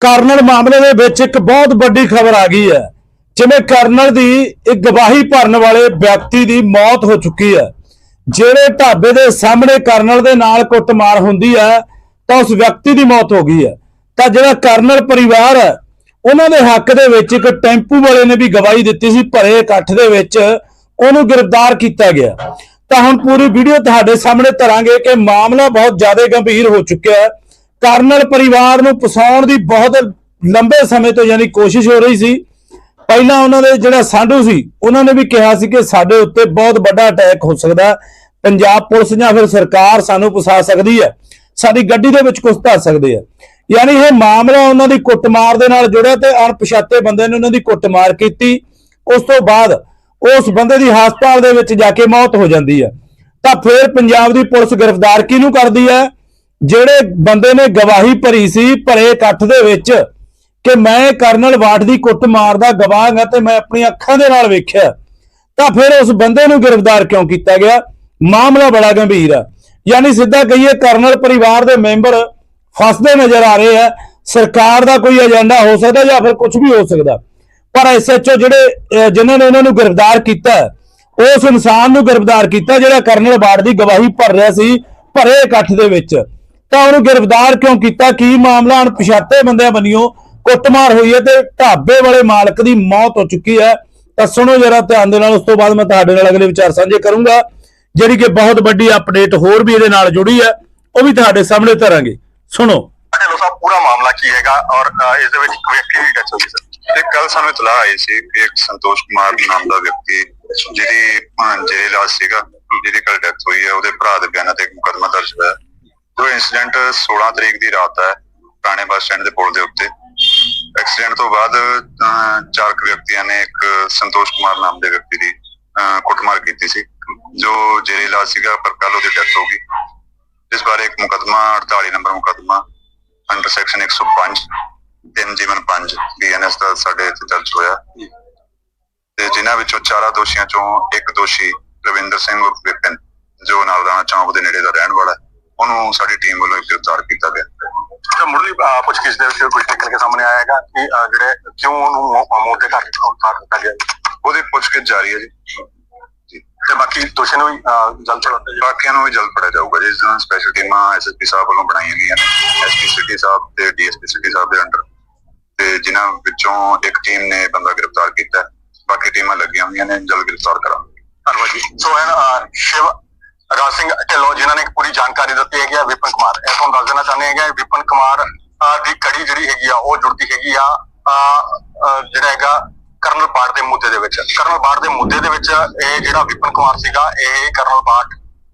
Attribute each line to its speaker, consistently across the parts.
Speaker 1: Colonel ਮਾਮਲੇ ਦੇ ਵਿੱਚ ਇੱਕ ਬਹੁਤ ਵੱਡੀ ਖਬਰ ਆ ਗਈ ਹੈ। ਜਿਵੇਂ ਕਰਨਲ ਦੀ ਇੱਕ ਗਵਾਹੀ ਭਰਨ ਵਾਲੇ ਵਿਅਕਤੀ ਦੀ ਮੌਤ ਹੋ ਚੁੱਕੀ ਹੈ। ਜਿਹੜੇ ਢਾਬੇ ਦੇ ਸਾਹਮਣੇ ਕਰਨਲ ਦੇ ਨਾਲ ਕੁੱਟਮਾਰ ਹੁੰਦੀ ਹੈ, ਤਾਂ ਉਸ ਵਿਅਕਤੀ ਦੀ ਮੌਤ ਹੋ ਗਈ ਹੈ। ਤਾਂ ਜਿਹੜਾ ਕਰਨਲ ਪਰਿਵਾਰ ਹੈ, ਉਹਨਾਂ ਦੇ ਹੱਕ ਦੇ ਵਿੱਚ ਇੱਕ ਟੈਂਪੂ ਵਾਲੇ ਨੇ ਵੀ ਗਵਾਹੀ ਦਿੱਤੀ ਸੀ, ਭਰੇ ਇਕੱਠ ਦੇ ਵਿੱਚ ਉਹਨੂੰ ਗ੍ਰਿਫਤਾਰ ਕੀਤਾ ਗਿਆ। ਤਾਂ ਹੁਣ ਪੂਰੀ ਵੀਡੀਓ ਤੁਹਾਡੇ ਸਾਹਮਣੇ ਧਰਾਂਗੇ ਕਿ ਮਾਮਲਾ ਬਹੁਤ ਜ਼ਿਆਦਾ ਗੰਭੀਰ ਹੋ ਚੁੱਕਿਆ ਹੈ। ਕਰਨਲ ਪਰਿਵਾਰ ਨੂੰ ਫਸਾਉਣ ਦੀ ਬਹੁਤ ਲੰਬੇ ਸਮੇਂ ਤੋਂ ਯਾਨੀ ਕੋਸ਼ਿਸ਼ ਹੋ ਰਹੀ ਸੀ। ਪਹਿਲਾਂ ਉਹਨਾਂ ਦੇ ਜਿਹੜਾ ਸਾਂਢੂ ਸੀ, ਉਹਨਾਂ ਨੇ ਵੀ ਕਿਹਾ ਸੀ ਕਿ ਸਾਡੇ ਉੱਤੇ ਬਹੁਤ ਵੱਡਾ ਅਟੈਕ ਹੋ ਸਕਦਾ ਪੰਜਾਬ ਪੁਲਿਸ ਜਾਂ ਫਿਰ ਸਰਕਾਰ ਸਾਨੂੰ ਫਸਾ ਸਕਦੀ ਹੈ। ਸਾਡੀ ਗੱਡੀ ਦੇ ਵਿੱਚ ਕੁਝ ਧਰ ਸਕਦੇ ਆ ਯਾਨੀ ਇਹ ਮਾਮਲਾ ਉਹਨਾਂ ਦੀ ਕੁੱਟਮਾਰ ਦੇ ਨਾਲ ਜੁੜਿਆ ਤੇ ਅਣਪਛਾਤੇ ਬੰਦੇ ਨੇ ਉਹਨਾਂ ਦੀ ਕੁੱਟਮਾਰ ਕੀਤੀ। ਉਸ ਤੋਂ ਬਾਅਦ ਉਸ ਬੰਦੇ ਦੀ ਹਸਪਤਾਲ ਦੇ ਵਿੱਚ ਜਾ ਕੇ ਮੌਤ ਹੋ ਜਾਂਦੀ ਹੈ। ਤਾਂ ਫਿਰ ਪੰਜਾਬ ਦੀ ਪੁਲਿਸ ਗ੍ਰਿਫਤਾਰ ਕਿਹਨੂੰ ਕਰਦੀ ਹੈ? ਜਿਹੜੇ ਬੰਦੇ ਨੇ ਗਵਾਹੀ ਭਰੀ ਸੀ ਭਰੇ ਇਕੱਠ ਦੇ ਵਿੱਚ ਕਿ ਮੈਂ ਕਰਨਲ ਵਾਟ ਦੀ ਕੁੱਟ ਮਾਰਦਾ ਗਵਾਹ ਹਾਂ ਤੇ ਮੈਂ ਆਪਣੀਆਂ ਅੱਖਾਂ ਦੇ ਨਾਲ ਵੇਖਿਆ ਤਾਂ ਫਿਰ ਉਸ ਬੰਦੇ ਨੂੰ ਗ੍ਰਿਫਤਾਰ ਕਿਉਂ ਕੀਤਾ ਗਿਆ? ਮਾਮਲਾ ਬੜਾ ਗੰਭੀਰ ਹੈ। ਯਾਨੀ ਸਿੱਧਾ ਕਹੀਏ ਕਰਨਲ ਪਰਿਵਾਰ ਦੇ ਮੈਂਬਰ ਫਸਦੇ ਨਜ਼ਰ ਆ ਰਹੇ ਆ ਸਰਕਾਰ ਦਾ ਕੋਈ ਏਜੰਡਾ ਹੋ ਸਕਦਾ ਜਾਂ ਫਿਰ ਕੁਝ ਵੀ ਹੋ ਸਕਦਾ। ਪਰ ਐਸਐਚਓ ਜਿਹੜੇ ਅਹ, ਜਿਨ੍ਹਾਂ ਨੇ ਇਹਨਾਂ ਨੂੰ ਗ੍ਰਿਫਤਾਰ ਕੀਤਾ ਉਸ ਇਨਸਾਨ ਨੂੰ ਗ੍ਰਿਫਤਾਰ ਕੀਤਾ ਜਿਹੜਾ ਕਰਨਲ ਬਾੜ ਦੀ ਗਵਾਹੀ ਭਰ ਰਿਹਾ ਸੀ ਭਰੇ ਇਕੱਠ ਦੇ ਵਿੱਚ। ਤਾਂ ਉਹਨੂੰ ਗ੍ਰਿਫਤਾਰ ਕਿਉਂ ਕੀਤਾ? ਕੀ ਮਾਮਲਾ? ਅਣਪਛਾਤੇ ਬੰਦਿਆਂ ਬੰਨਿਓ ਕੁੱਟਮਾਰ ਹੋਈ ਹੈ ਤੇ ਢਾਬੇ ਵਾਲੇ ਮਾਲਕ ਦੀ ਮੌਤ ਹੋ ਚੁੱਕੀ ਹੈ। ਤਾਂ ਸੁਣੋ ਜਰਾ ਧਿਆਨ ਦੇ ਨਾਲ, ਉਸ ਤੋਂ ਬਾਅਦ ਮੈਂ ਤੁਹਾਡੇ ਨਾਲ ਅਗਲੇ ਵਿਚਾਰ ਸਾਂਝੇ ਕਰੂੰਗਾ, ਜਿਹੜੀ ਕਿ ਬਹੁਤ ਵੱਡੀ ਅਪਡੇਟ ਹੋਰ ਵੀ ਇਹਦੇ ਨਾਲ ਜੁੜੀ ਹੈ, ਉਹ ਵੀ ਤੁਹਾਡੇ ਸਾਹਮਣੇ ਧਰਾਂਗੇ। ਸੁਣੋ।
Speaker 2: ਢਿੱਲੋਂ ਸਾਹਿਬ ਪੂਰਾ ਮਾਮਲਾ ਕੀ ਹੈਗਾ? ਔਰ ਇਸ ਦੇ ਵਿੱਚ ਇੱਕ ਵਿਅਕਤੀ ਦੀ ਡੈਥ ਹੋਈ ਸਰ। ਤੇ ਕੱਲ ਸਾਨੂੰ ਇਤਲਾਹ ਆਈ ਸੀ ਕਿ ਇੱਕ ਸੰਤੋਸ਼ ਕੁਮਾਰ ਨਾਮ ਦਾ ਵਿਅਕਤੀ ਜਿਹਦੀ ਜੇਲ੍ਹ ਇਲਾਜ ਸੀਗਾ, ਜਿਹਦੀ ਕੱਲ ਡੈਥ ਹੋਈ ਹੈ, ਉਹਦੇ ਭਰਾ ਦੇ ਬਿਆਨਾਂ ਤੇ ਇੱਕ ਮੁਕੱਦਮਾ ਦਰਜ ਹੋਇਆ। ਜੋ ਇਨਸੀਡੈਂਟ 16 ਤਰੀਕ ਦੀ ਰਾਤ ਹੈ ਪੁਰਾਣੇ ਬੱਸ ਸਟੈਂਡ ਦੇ ਪੁਲ ਦੇ ਉੱਤੇ। ਐਕਸੀਡੈਂਟ ਤੋਂ ਬਾਅਦ ਅ, ਚਾਰ ਕੁ ਵਿਅਕਤੀਆਂ ਨੇ ਇੱਕ ਸੰਤੋਸ਼ ਕੁਮਾਰ ਨਾਮ ਦੇ ਵਿਅਕਤੀ ਦੀ ਕੁੱਟਮਾਰ ਕੀਤੀ ਸੀ ਜੋ ਜੇਲ੍ਹ ਇਲਾਜ ਸੀਗਾ ਪਰ ਕੱਲ ਉਹਦੀ ਡੈਥ ਹੋ ਗਈ। ਇਸ ਬਾਰੇ ਇੱਕ ਮੁਕੱਦਮਾ 48 ਨੰਬਰ ਮੁਕੱਦਮਾ ਅੰਡਰ ਸੈਕਸ਼ਨ 105 ਤਿੰਨ ਜੀਵਨ 5 ਬੀਐਨਐਸ ਦਾ ਸਾਡੇ ਇੱਥੇ ਦਰਜ ਹੋਇਆ। ਤੇ ਜਿਨ੍ਹਾਂ ਵਿੱਚੋਂ ਚਾਰਾਂ ਦੋਸ਼ੀਆਂ ਚੋਂ ਇੱਕ ਦੋਸ਼ੀ ਰਵਿੰਦਰ ਸਿੰਘ ਉਰਫ ਵਿਪਨ ਜੋ ਨਾਲਦਾਨਾ ਚੌਂਕ ਦੇ ਨੇੜੇ ਦਾ ਰਹਿਣ ਵਾਲਾ ਹੈ, ਉਹਨੂੰ ਸਾਡੀ ਟੀਮ ਵੱਲੋਂ ਗ੍ਰਿਫਤਾਰ ਕੀਤਾ ਗਿਆ।
Speaker 3: ਤੇ ਮੁਰਲੀ ਪੁੱਛਗਿੱਛ ਦੇ ਵਿੱਚ ਕੁਝ ਨਿਕਲ ਕੇ ਸਾਹਮਣੇ ਆਇਆ ਹੈਗਾ ਕਿ ਜਿਹੜੇ ਕਿਉਂ ਉਹਨੂੰ ਮੌ- ਮੌਤ ਦੇ ਘਰ ਉਤਾਰ ਦਿੱਤਾ ਗਿਆ।
Speaker 2: ਉਹਦੀ ਪੁੱਛਗਿੱਛ ਜਾਰੀ ਹੈ ਜੀ।
Speaker 3: ਤੇ ਬਾਕੀ ਦੋਸ਼ੀ ਨੂੰ ਜਲਦ ਚੜਾਉਂਦੇ ਜੀ
Speaker 2: ਬਾਕੀਆਂ ਨੂੰ ਵੀ ਜਲਦ ਫੜਿਆ ਜਾਊਗਾ ਜਿਸ ਨਾਲ ਸਪੈਸ਼ਲ ਟੀਮਾਂ ਐਸਐਸਪੀ ਸਾਹਿਬ ਵੱਲੋਂ ਬਣਾਈਆਂ ਗਈਆਂ ਨੇ। ਐਸਪੀ ਸਿਟੀ ਸਾਹਿਬ ਤੇ ਡੀਐਸਪੀ ਸਿਟੀ ਸਾਹਿਬ ਦੇ ਅੰਡਰ ਤੇ ਜਿਨ੍ਹਾਂ ਵਿੱਚੋਂ ਇੱਕ ਟੀਮ ਨੇ ਬੰਦਾ ਗ੍ਰਿਫਤਾਰ ਕੀਤਾ। ਬਾਕੀ ਟੀਮਾਂ ਲੱਗੀਆਂ ਹੋਈਆਂ ਨੇ ਜਲਦ ਗ੍ਰਿਫਤਾਰ ਕਰਾਂਗੇ।
Speaker 3: ਧੰਨਵਾਦ ਜੀ। ਸੋ ਐਨ ਸ਼ਿਵ ਰਾਜ ਸਿੰਘ ਢਿੱਲੋਂ ਜਿਨ੍ਹਾਂ ਨੇ ਪੂਰੀ ਜਾਣਕਾਰੀ ਦਿੱਤੀ ਹੈਗੀ ਆ ਵਿਪਨ ਕੁਮਾਰ। ਇਹ ਤੁਹਾਨੂੰ ਦੱਸ ਦੇਣਾ ਚਾਹੁੰਦੇ ਹੈਗੇ ਵਿਪਨ ਕੁਮਾਰ ਦੀ ਕੜੀ ਜਿਹੜੀ ਹੈਗੀ ਆ, ਉਹ ਜੁੜਦੀ ਹੈਗੀ ਆ ਜਿਹੜਾ ਹੈਗਾ ਕਰਨਲ ਬਾੜ ਦੇ ਮੁੱਦੇ ਦੇ ਵਿੱਚ। ਕਰਨਲ ਬਾੜ ਦੇ ਮੁੱਦੇ ਦੇ ਵਿੱਚ ਇਹ ਜਿਹੜਾ ਵਿਪਨ ਕੁਮਾਰ ਸੀਗਾ, ਇਹ ਕਰਨਲ ਬਾੜ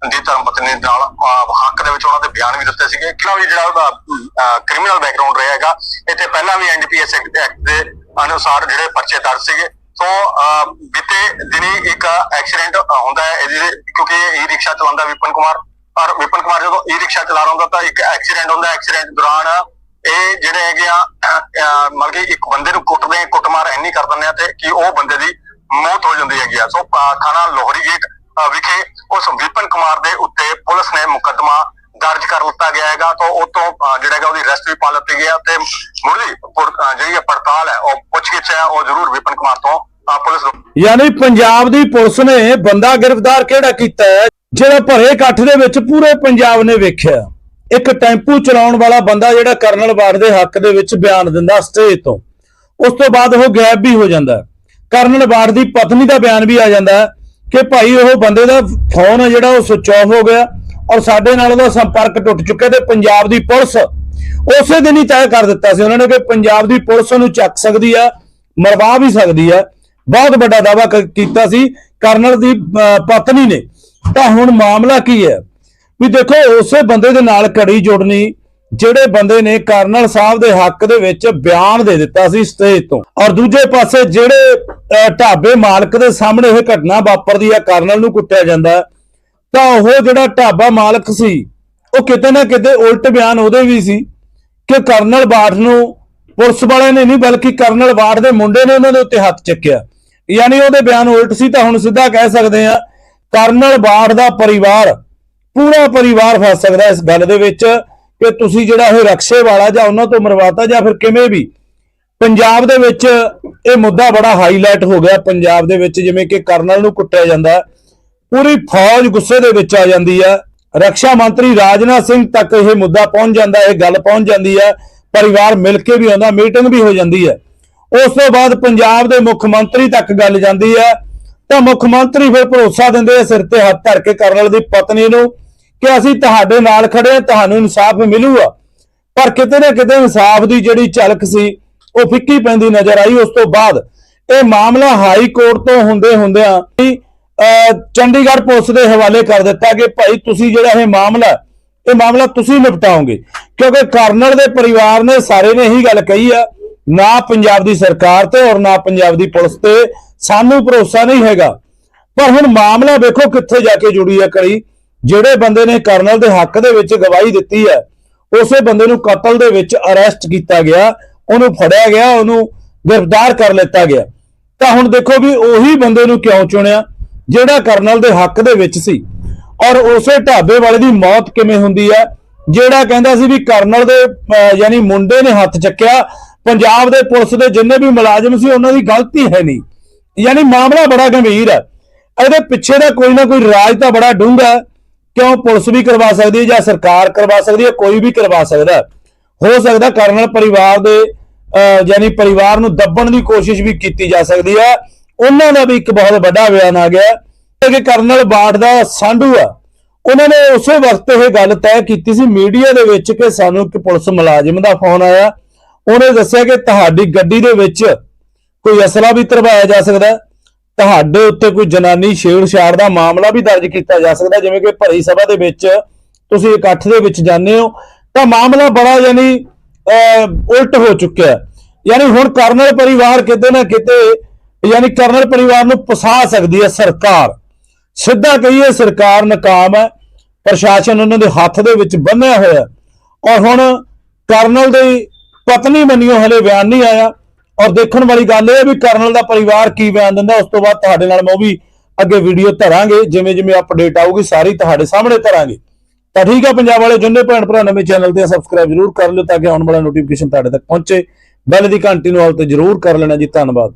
Speaker 3: ਦੀ ਧਰਮ ਪਤਨੀ ਨਾਲ ਹੱਕ ਦੇ ਵਿੱਚ ਉਹਨਾਂ ਦੇ ਬਿਆਨ ਵੀ ਦਿੱਤੇ ਸੀਗੇ। ਕਿਹੜਾ ਵੀ ਜਿਹੜਾ ਉਹਦਾ ਕ੍ਰਿਮੀਨਲ ਬੈਕਗ੍ਰਾਉਂਡ ਰਿਹਾ ਹੈਗਾ, ਇੱਥੇ ਪਹਿਲਾਂ ਵੀ ਐਨਡੀਪੀਐਸ ਐਕਟ ਦੇ ਅਨੁਸਾਰ ਜਿਹੜੇ ਪਰਚੇ ਦਰਜ ਸੀਗੇ ਸੋ ਅਹ, ਬੀਤੇ ਇੱਕ ਐਕਸੀਡੈਂਟ ਹੁੰਦਾ ਹੈ ਇਹਦੇ ਕਿਉਂਕਿ ਇਹ ਰਿਕਸ਼ਾ ਚਲਾਉਂਦਾ ਵਿਪਨ ਕੁਮਾਰ ਔਰ ਵਿਪਨ ਕੁਮਾਰ ਜਦੋਂ ਈ ਰਿਕਸ਼ਾ ਚਲਾ ਰਿਹਾ ਹੁੰਦਾ ਤਾਂ ਇੱਕ ਐਕਸੀਡੈਂਟ ਹੁੰਦਾ ਐਕਸੀਡੈਂਟ ਦੌਰਾਨ ਇਹ ਜਿਹੜੇ ਹੈਗੇ ਆ ਮਤਲਬ ਕਿ ਇੱਕ ਬੰਦੇ ਨੂੰ ਕੁੱਟਦੇ ਕੁੱਟਮਾਰ ਇੰਨੀ ਕਰ ਦਿੰਦੇ ਆ ਤੇ ਕਿ ਉਹ ਬੰਦੇ ਦੀ ਮੌਤ ਹੋ ਜਾਂਦੀ ਹੈਗੀ ਆ। ਸੋ ਅਹ, ਥਾਣਾ ਲੋਹਰੀ ਗੇਟ ਵਿਖੇ ਉਸ ਵਿਪਨ ਕੁਮਾਰ ਦੇ ਉੱਤੇ ਪੁਲਿਸ ਨੇ ਮੁਕੱਦਮਾ ਦਰਜ ਕਰ ਲਿੱਤਾ ਗਿਆ ਹੈਗਾ। ਤਾਂ ਉਹ ਤੋਂ ਜਿਹੜਾ ਹੈਗਾ ਉਹਦੀ ਰੈਸਟ ਵੀ ਪਾ ਲਿੱਤੀ ਗਿਆ ਤੇ ਮੁਰਲੀ ਜਿਹੜੀ ਇਹ ਪੜਤਾਲ ਹੈ ਉਹ ਜ਼ਰੂਰ ਵਿਪਨ ਕੁਮਾਰ ਤੋਂ ਪੁਲਿਸ
Speaker 1: ਯਾਨੀ ਪੰਜਾਬ ਦੀ ਪੁਲਿਸ ਨੇ ਬੰਦਾ ਗ੍ਰਿਫਤਾਰ ਕਿਹੜਾ ਕੀਤਾ ਹੈ? ਜਿਹੜਾ ਭਰੇ ਇਕੱਠ ਦੇ ਵਿੱਚ ਪੂਰੇ ਪੰਜਾਬ ਨੇ ਵੇਖਿਆ। ਇੱਕ ਟੈਂਪੂ ਚਲਾਉਣ ਵਾਲਾ ਬੰਦਾ ਜਿਹੜਾ ਕਰਨਲ ਬਾੜ ਦੇ ਹੱਕ ਦੇ ਵਿੱਚ ਬਿਆਨ ਦਿੰਦਾ ਸਟੇਜ ਤੋਂ। ਉਸ ਤੋਂ ਬਾਅਦ ਉਹ ਗਾਇਬ ਵੀ ਹੋ ਜਾਂਦਾ ਕਰਨਲ ਬਾੜ ਦੀ ਪਤਨੀ ਦਾ ਬਿਆਨ ਵੀ ਆ ਜਾਂਦਾ ਕਿ ਭਾਈ ਉਹ ਬੰਦੇ ਦਾ ਫੋਨ ਹੈ ਜਿਹੜਾ ਉਹ ਸੁਚ ਆਫ ਹੋ ਗਿਆ ਔਰ ਸਾਡੇ ਨਾਲ ਉਹਦਾ ਸੰਪਰਕ ਟੁੱਟ ਚੁੱਕਿਆ ਤੇ ਪੰਜਾਬ ਦੀ ਪੁਲਿਸ ਉਸੇ ਦਿਨ ਹੀ ਤੈਅ ਕਰ ਦਿੱਤਾ ਸੀ ਉਹਨਾਂ ਨੇ ਕਿ ਪੰਜਾਬ ਦੀ ਪੁਲਿਸ ਉਹਨੂੰ ਚੱਕ ਸਕਦੀ ਆ ਮਰਵਾ ਵੀ ਸਕਦੀ ਹੈ ਬਹੁਤ ਵੱਡਾ ਦਾਵਾ ਕੀਤਾ ਸੀ। ਕਰਨਲ ਦੀ ਪਤਨੀ ਨੇ। ਤਾਂ ਹੁਣ ਮਾਮਲਾ ਕੀ ਹੈ? ਵੀ ਦੇਖੋ ਉਸੇ ਬੰਦੇ ਦੇ ਨਾਲ ਕੜੀ ਜੋੜਨੀ ਜਿਹੜੇ ਬੰਦੇ ਨੇ ਕਰਨਲ ਸਾਹਿਬ ਦੇ ਹੱਕ ਦੇ ਵਿੱਚ ਬਿਆਨ ਦੇ ਦਿੱਤਾ ਸੀ ਸਟੇਜ ਤੋਂ। ਔਰ ਦੂਜੇ ਪਾਸੇ ਜਿਹੜੇ ਅਹ, ਢਾਬੇ ਮਾਲਕ ਦੇ ਸਾਹਮਣੇ ਇਹ ਘਟਨਾ ਵਾਪਰਦੀ ਹੈ ਕਰਨਲ ਨੂੰ ਕੁੱਟਿਆ ਜਾਂਦਾ। ਤਾਂ ਉਹ ਜਿਹੜਾ ਢਾਬਾ ਮਾਲਕ ਸੀ ਉਹ ਕਿਤੇ ਨਾ ਕਿਤੇ ਉਲਟ ਬਿਆਨ ਉਹਦੇ ਵੀ ਸੀ ਕਿ ਕਰਨਲ ਬਾਠ ਨੂੰ ਪੁਲਿਸ ਵਾਲਿਆਂ ਨੇ ਨਹੀਂ, ਬਲਕਿ ਕਰਨਲ ਬਾਠ ਦੇ ਮੁੰਡੇ ਨੇ ਉਹਨਾਂ ਦੇ ਉੱਤੇ ਹੱਥ ਚੱਕਿਆ। ਯਾਨੀ ਉਹਦੇ ਬਿਆਨ ਉਲਟ ਸੀ ਤਾਂ ਹੁਣ ਸਿੱਧਾ ਕਹਿ ਸਕਦੇ ਆ ਕਰਨਲ ਬਾਠ ਦਾ ਪਰਿਵਾਰ, ਪੂਰਾ ਪਰਿਵਾਰ ਫਸ ਸਕਦਾ ਇਸ ਗੱਲ ਦੇ ਵਿੱਚ ਕਿ ਤੁਸੀਂ ਜਿਹੜਾ ਇਹ ਰਕਸ਼ੇ ਵਾਲਾ ਜਾਂ ਉਹਨਾਂ ਤੋਂ ਮਰਵਾਤਾ ਜਾਂ ਫਿਰ ਕਿਵੇਂ ਵੀ। ਪੰਜਾਬ ਦੇ ਵਿੱਚ ਇਹ ਮੁੱਦਾ ਬੜਾ ਹਾਈਲਾਈਟ ਹੋ ਗਿਆ। ਪੰਜਾਬ ਦੇ ਵਿੱਚ ਜਿਵੇਂ ਕਿ ਕਰਨਲ ਨੂੰ ਕੁੱਟਿਆ ਜਾਂਦਾ, ਪੂਰੀ ਫੌਜ ਗੁੱਸੇ ਦੇ ਵਿੱਚ ਆ ਜਾਂਦੀ ਹੈ ਰੱਖਿਆ ਮੰਤਰੀ ਰਾਜਨਾਥ ਸਿੰਘ ਤੱਕ ਇਹ ਮੁੱਦਾ ਪਹੁੰਚ ਜਾਂਦਾ, ਇਹ ਗੱਲ ਪਹੁੰਚ ਜਾਂਦੀ ਹੈ ਪਰਿਵਾਰ ਮਿਲ ਕੇ ਵੀ ਆਉਂਦਾ ਮੀਟਿੰਗ ਵੀ ਹੋ ਜਾਂਦੀ ਹੈ। ਉਸ ਤੋਂ ਬਾਅਦ ਪੰਜਾਬ ਦੇ ਮੁੱਖ ਮੰਤਰੀ ਤੱਕ ਗੱਲ ਜਾਂਦੀ ਹੈ। ਤਾਂ ਮੁੱਖ ਮੰਤਰੀ ਫਿਰ ਭਰੋਸਾ ਦਿੰਦੇ ਆ ਸਿਰ ਤੇ ਹੱਥ ਧਰ ਕੇ ਕਰਨਲ ਦੀ ਪਤਨੀ ਨੂੰ ਕਿ ਅਸੀਂ ਤੁਹਾਡੇ ਨਾਲ ਖੜੇ ਹਾਂ ਤੁਹਾਨੂੰ ਇਨਸਾਫ ਮਿਲੂਗਾ। ਪਰ ਕਿਤੇ ਨਾ ਕਿਤੇ ਇਨਸਾਫ ਦੀ ਜਿਹੜੀ ਝਲਕ ਸੀ ਉਹ ਫਿੱਕੀ ਪੈਂਦੀ ਨਜ਼ਰ ਆਈ। ਉਸ ਤੋਂ ਬਾਅਦ ਇਹ ਮਾਮਲਾ ਹਾਈ ਕੋਰਟ ਤੋਂ ਹੁੰਦੇ ਹੁੰਦਿਆਂ ਅਹ, ਚੰਡੀਗੜ੍ਹ ਪੁਲਿਸ ਦੇ ਹਵਾਲੇ ਕਰ ਦਿੱਤਾ ਕਿ ਭਾਈ ਤੁਸੀਂ ਜਿਹੜਾ ਇਹ ਮਾਮਲਾ ਇਹ ਮਾਮਲਾ ਤੁਸੀਂ ਨਿਪਟਾਓਗੇ। ਕਿਉਂਕਿ ਕਰਨਲ ਦੇ ਪਰਿਵਾਰ ਨੇ ਸਾਰੇ ਨੇ ਇਹੀ ਗੱਲ ਕਹੀ ਆ, ਨਾ ਪੰਜਾਬ ਦੀ ਸਰਕਾਰ ਤੇ ਔਰ ਨਾ ਪੰਜਾਬ ਦੀ ਪੁਲਿਸ ਤੇ ਸਾਨੂੰ ਭਰੋਸਾ ਨਹੀਂ ਹੈਗਾ। ਪਰ ਹੁਣ ਮਾਮਲਾ ਵੇਖੋ ਕਿੱਥੇ ਜਾ ਕੇ ਜੁੜੀ ਹੈ ਕੜੀ ਜਿਹੜੇ ਬੰਦੇ ਨੇ ਕਰਨਲ ਦੇ ਹੱਕ ਦੇ ਵਿੱਚ ਗਵਾਹੀ ਦਿੱਤੀ ਹੈ ਉਸੇ ਬੰਦੇ ਨੂੰ ਕਤਲ ਦੇ ਵਿੱਚ ਅਰੈਸਟ ਕੀਤਾ ਗਿਆ, ਉਹਨੂੰ ਫੜਿਆ ਗਿਆ, ਉਹਨੂੰ ਗ੍ਰਿਫਤਾਰ ਕਰ ਲਿੱਤਾ ਗਿਆ। ਤਾਂ ਹੁਣ ਦੇਖੋ ਵੀ ਉਹੀ ਬੰਦੇ ਨੂੰ ਕਿਉਂ ਚੁਣਿਆ, ਜਿਹੜਾ ਕਰਨਲ ਦੇ ਹੱਕ ਦੇ ਵਿੱਚ ਸੀ। ਔਰ ਉਸੇ ਢਾਬੇ ਵਾਲੇ ਦੀ ਮੌਤ ਕਿਵੇਂ ਹੁੰਦੀ ਹੈ? ਜਿਹੜਾ ਕਹਿੰਦਾ ਸੀ ਵੀ ਕਰਨਲ ਦੇ ਯਾਨੀ ਮੁੰਡੇ ਨੇ ਹੱਥ ਚੱਕਿਆ ਪੰਜਾਬ ਦੇ ਪੁਲਿਸ ਦੇ ਜਿੰਨੇ ਵੀ ਮੁਲਾਜ਼ਮ ਸੀ ਉਹਨਾਂ ਦੀ ਗਲਤੀ ਹੈ ਨਹੀਂ। ਯਾਨੀ ਮਾਮਲਾ ਬੜਾ ਗੰਭੀਰ ਹੈ। ਇਹਦੇ ਪਿੱਛੇ ਦਾ ਕੋਈ ਨਾ ਕੋਈ ਰਾਜ ਤਾਂ ਬੜਾ ਡੂੰਘਾ ਕਿਉਂ ਪੁਲਿਸ ਵੀ ਕਰਵਾ ਸਕਦੀ ਹੈ ਜਾਂ ਸਰਕਾਰ ਕਰਵਾ ਸਕਦੀ ਹੈ? ਕੋਈ ਵੀ ਕਰਵਾ ਸਕਦਾ ਹੋ ਸਕਦਾ ਕਰਨਲ ਪਰਿਵਾਰ ਦੇ ਅਹ, ਯਾਨੀ ਪਰਿਵਾਰ ਨੂੰ ਦੱਬਣ ਦੀ ਕੋਸ਼ਿਸ਼ ਵੀ ਕੀਤੀ ਜਾ ਸਕਦੀ ਹੈ। ਉਹਨਾਂ ਦਾ ਵੀ ਇੱਕ ਬਹੁਤ ਵੱਡਾ ਬਿਆਨ ਆ ਗਿਆ। ਕਿ ਕਰਨਲ ਬਾਠ ਦਾ ਸਾਂਢੂ ਆ। ਉਹਨਾਂ ਨੇ ਉਸੇ ਵਕਤ ਇਹ ਗੱਲ ਤੈਅ ਕੀਤੀ ਸੀ ਮੀਡੀਆ ਦੇ ਵਿੱਚ ਕਿ ਸਾਨੂੰ ਇੱਕ ਪੁਲਿਸ ਮੁਲਾਜ਼ਮ ਦਾ ਫੋਨ ਆਇਆ। ਉਹਨੇ ਦੱਸਿਆ ਕਿ ਤੁਹਾਡੀ ਗੱਡੀ ਦੇ ਵਿੱਚ ਕੋਈ ਅਸਲਾ ਵੀ ਤਰਵਾਇਆ ਜਾ ਸਕਦਾ ਤੁਹਾਡੇ ਉੱਤੇ ਕੋਈ ਜਨਾਨੀ ਛੇੜਛਾੜ ਦਾ ਮਾਮਲਾ ਵੀ ਦਰਜ ਕੀਤਾ ਜਾ ਸਕਦਾ ਜਿਵੇਂ ਕਿ ਭਰੀ ਸਭਾ ਦੇ ਵਿੱਚ ਤੁਸੀਂ ਇਕੱਠ ਦੇ ਵਿੱਚ ਜਾਂਦੇ ਹੋ। ਤਾਂ ਮਾਮਲਾ ਬੜਾ ਯਾਨੀ ਅਹ, ਉਲਟ ਹੋ ਚੁੱਕਿਆ। ਯਾਨੀ ਹੁਣ ਕਰਨਲ ਪਰਿਵਾਰ ਕਿਤੇ ਨਾ ਕਿਤੇ ਯਾਨੀ ਕਰਨਲ ਪਰਿਵਾਰ ਨੂੰ ਫਸਾ ਸਕਦੀ ਹੈ ਸਰਕਾਰ। ਸਿੱਧਾ ਕਹੀਏ ਸਰਕਾਰ ਨਾਕਾਮ ਹੈ, ਪ੍ਰਸ਼ਾਸਨ ਉਹਨਾਂ ਦੇ ਹੱਥ ਦੇ ਵਿੱਚ ਬੰਨਿਆ ਹੋਇਆ ਔਰ ਹੁਣ ਕਰਨਲ ਦੀ ਪਤਨੀ ਮੰਨਿਓ ਹਲੇ ਬਿਆਨ ਨਹੀਂ ਆਇਆ। ਔਰ ਦੇਖਣ ਵਾਲੀ ਗੱਲ ਇਹ ਹੈ ਵੀ ਕਰਨਲ ਦਾ ਪਰਿਵਾਰ ਕੀ ਬਿਆਨ ਦਿੰਦਾ, ਉਸ ਤੋਂ ਬਾਅਦ ਤੁਹਾਡੇ ਨਾਲ ਮੈਂ ਉਹ ਵੀ ਅੱਗੇ ਵੀਡੀਓ ਧਰਾਂਗੇ ਜਿਵੇਂ ਜਿਵੇਂ ਅਪਡੇਟ ਆਊਗੀ, ਸਾਰੀ ਤੁਹਾਡੇ ਸਾਹਮਣੇ ਧਰਾਂਗੇ। ਤਾਂ ਠੀਕ ਹੈ ਪੰਜਾਬ ਵਾਲੇ ਜਿੰਨੇ ਭੈਣ ਭਰਾ ਨਵੇਂ ਚੈਨਲ ਤੇ ਸਬਸਕ੍ਰਾਈਬ ਜ਼ਰੂਰ ਕਰ ਲਿਓ ਤਾਂ ਕਿ ਆਉਣ ਵਾਲਾ ਨੋਟੀਫਿਕੇਸ਼ਨ ਤੁਹਾਡੇ ਤੱਕ ਪਹੁੰਚੇ। ਬੈਲ ਦੀ ਘੰਟੀ ਨੂੰ ਆਲ ਤੇ ਜ਼ਰੂਰ ਕਰ ਲੈਣਾ ਜੀ, ਧੰਨਵਾਦ।